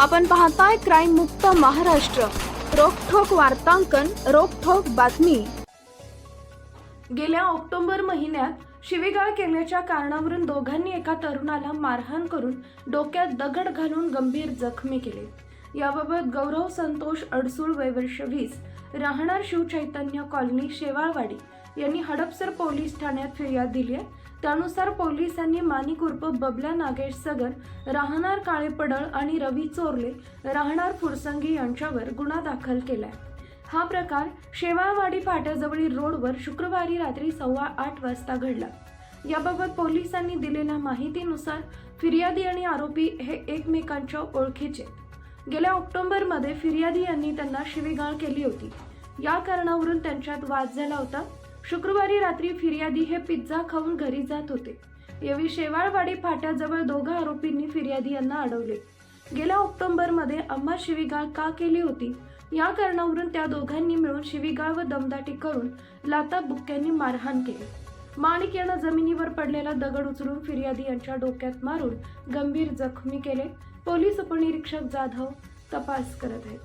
आपण पाहताय क्राईम मुक्त महाराष्ट्र. रोखोक वार्तांकन रोखोक बातमी. गेल्या ऑक्टोबर महिन्यात शिवीगाळ केल्याच्या कारणावरून दोघांनी एका तरुणाला मारहाण करून डोक्यात दगड घालून गंभीर जखमी केले. याबाबत गौरव संतोष अडसूळ वयवर्ष वीस राहणार शिवचैतन्य कॉलनी शेवाळवाडी यांनी हडपसर पोलीस ठाण्यात फिर्याद दिली आहे. त्यानुसार पोलिसांनी माणिक उर्फ बबल्या नागेश सगर राहणार काळे पडळ आणि रवी चोरले राहणार फुरसंगी यांच्यावर गुन्हा दाखल केलाय. हा प्रकार शेवाळवाडी फाट्याजवळील रोडवर शुक्रवारी रात्री सव्वा आठ वाजता घडला. याबाबत पोलिसांनी दिलेल्या माहितीनुसार फिर्यादी आणि आरोपी हे एकमेकांच्या ओळखीचे गेल्या ऑक्टोबरमध्ये फिर्यादी यांनी त्यांना शिवीगाळ केली होती. या कारणावरून त्यांच्यात वाद झाला होता. शुक्रवारी रात्री फिर्यादी हे पिझ्झा खाऊन घरी जात होते. यावेळी शेवाळवाडी फाट्याजवळ दोघा आरोपींनी फिर्यादी यांना अडवले. गेल्या ऑक्टोबरमध्ये अम्मा शिवीगाळ का केली होती? या कारणावरून त्या दोघांनी मिळून शिवीगाळ व दमदाटी करून लाता बुक्क्यांनी मारहाण केली. माणिक यानं जमिनीवर पडलेला दगड उचलून फिर्यादी यांच्या डोक्यात मारून गंभीर जखमी केले. पोलीस उपनिरीक्षक जाधव तपास करत आहेत.